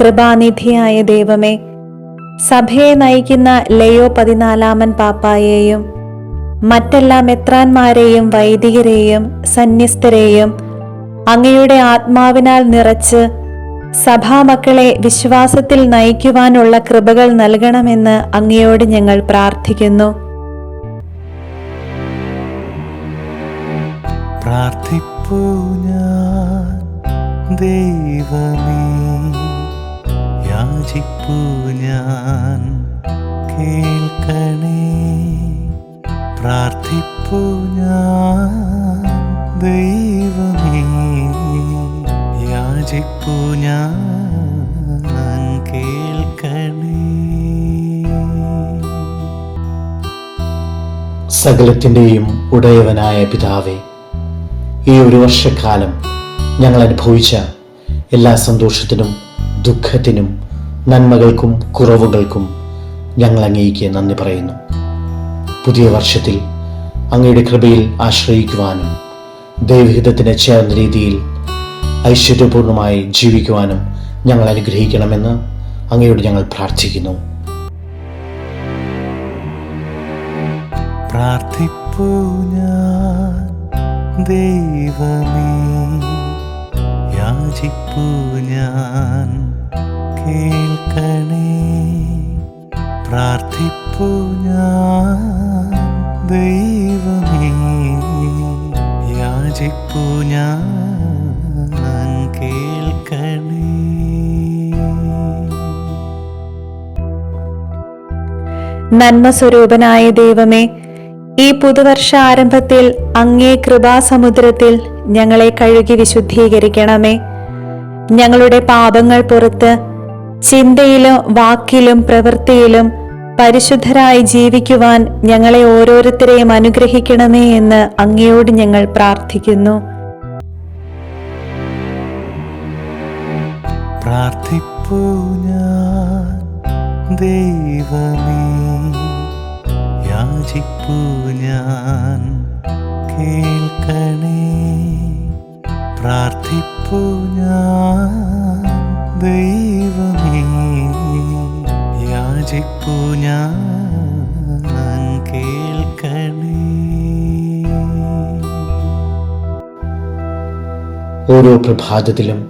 കൃപാനിധിയായ ദൈവമേ സഭയെ നയിക്കുന്ന ലയോ പതിനാലാമൻ പാപ്പായെയും മറ്റെല്ലാ മെത്രാന്മാരെയും വൈദികരെയും സന്യസ്തരെയും അങ്ങയുടെ ആത്മാവിനാൽ നിറച്ച് സഭാമക്കളെ വിശ്വാസത്തിൽ നയിക്കുവാനുള്ള കൃപകൾ നൽകണമെന്ന് അങ്ങയോട് ഞങ്ങൾ പ്രാർത്ഥിക്കുന്നു. പ്രാർത്ഥിപ്പൂ ഞാൻ ദൈവമേ. യാചിപ്പൂ ഞാൻ. കേൾക്കണേ പ്രാർത്ഥിപ്പു ഞാൻ. ദൈവമേ യാചിപ്പു ഞാൻ. സകലത്തിന്റെയും ഉടയവനായ പിതാവേ ഈ ഒരു വർഷക്കാലം ഞങ്ങൾ അനുഭവിച്ച എല്ലാ സന്തോഷത്തിനും ദുഃഖത്തിനും നന്മകൾക്കും കുറവുകൾക്കും ഞങ്ങൾ അങ്ങേക്ക് നന്ദി പറയുന്നു. പുതിയ വർഷത്തിൽ അങ്ങയുടെ കൃപയിൽ ആശ്രയിക്കുവാനും ദൈവഹിതത്തിന് ചേർന്ന രീതിയിൽ ഐശ്വര്യപൂർണമായി ജീവിക്കുവാനും ഞങ്ങൾ അനുഗ്രഹിക്കണമെന്ന് അങ്ങയോട് ഞങ്ങൾ പ്രാർത്ഥിക്കുന്നു. ഞാൻ ദൈവമേ യാചിപ്പൂ ഞാൻ. കേൾക്കണേ. പ്രാർത്ഥിപ്പു ഞാൻ ദൈവമേ. യാചിപ്പു ഞാൻ കേൾക്കണേ. നന്മ സ്വരൂപനായ ദൈവമേ ഈ പുതുവർഷ ആരംഭത്തിൽ അങ്ങേ കൃപാസമുദ്രത്തിൽ ഞങ്ങളെ കഴുകി വിശുദ്ധീകരിക്കണമേ. ഞങ്ങളുടെ പാപങ്ങൾ പുറത്ത് ചിന്തയിലും വാക്കിലും പ്രവൃത്തിയിലും പരിശുദ്ധരായി ജീവിക്കുവാൻ ഞങ്ങളെ ഓരോരുത്തരെയും അനുഗ്രഹിക്കണമേ എന്ന് അങ്ങയോട് ഞങ്ങൾ പ്രാർത്ഥിക്കുന്നു. ഞാൻ ദൈവമേ യാചിപ്പൂ ഓരോ പ്രഭാതത്തിലും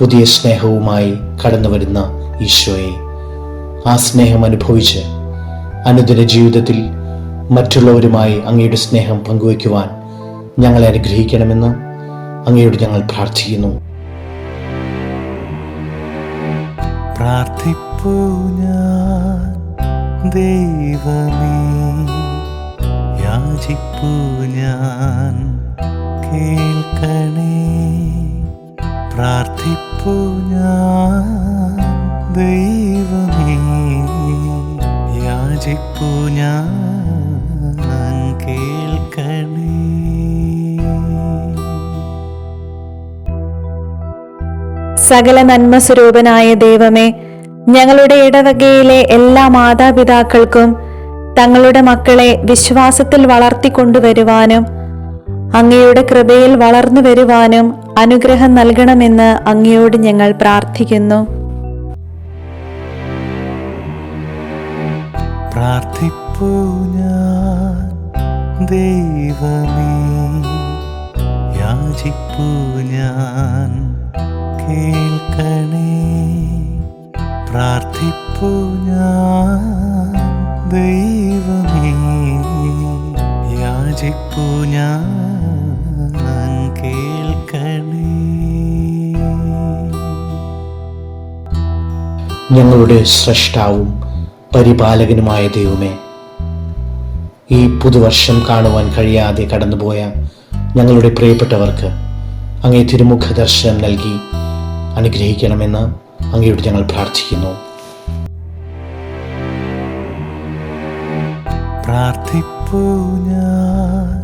പുതിയ സ്നേഹവുമായി കടന്നു വരുന്ന ഈശോയെ. ആ സ്നേഹം അനുഭവിച്ച് അനുദിന ജീവിതത്തിൽ മറ്റുള്ളവരുമായി അങ്ങയുടെ സ്നേഹം പങ്കുവയ്ക്കുവാൻ ഞങ്ങളെ അനുഗ്രഹിക്കണമെന്ന് അങ്ങയോട് ഞങ്ങൾ പ്രാർത്ഥിക്കുന്നു. ദൈവമേ യാചിപ്പൂ ഞാൻ കേൾക്കണേ. പ്രാർത്ഥിപ്പു ഞാൻ ദൈവമേ. യാചിപ്പു ഞാൻ സകല നന്മ സ്വരൂപനായ ദൈവമേ ഞങ്ങളുടെ ഇടവകയിലെ എല്ലാ മാതാപിതാക്കൾക്കും തങ്ങളുടെ മക്കളെ വിശ്വാസത്തിൽ വളർത്തിക്കൊണ്ടുവരുവാനും അങ്ങയുടെ കൃപയിൽ വളർന്നു വരുവാനും അനുഗ്രഹം നൽകണമെന്ന് അങ്ങയോട് ഞങ്ങൾ പ്രാർത്ഥിക്കുന്നു. പ്രാർത്ഥിപ്പൂ ഞാൻ ദൈവമേ. യാചിപ്പൂ ഞാൻ കേൾക്കണേ. പ്രാർത്ഥിപ്പൂ ഞാൻ ദൈവമേ. യാചിപ്പൂ ഞാൻ ഞങ്ങളുടെ സ്രഷ്ടാവും പരിപാലകനുമായ ദൈവമേ ഈ പുതുവർഷം കാണുവാൻ കഴിയാതെ കടന്നുപോയ ഞങ്ങളുടെ പ്രിയപ്പെട്ടവർക്ക് അങ്ങേ തിരുമുഖ ദർശനം നൽകി അനുഗ്രഹിക്കണമെന്ന് അങ്ങയോട് ഞങ്ങൾ പ്രാർത്ഥിക്കുന്നു. പ്രാർത്ഥിപ്പൂ ഞാൻ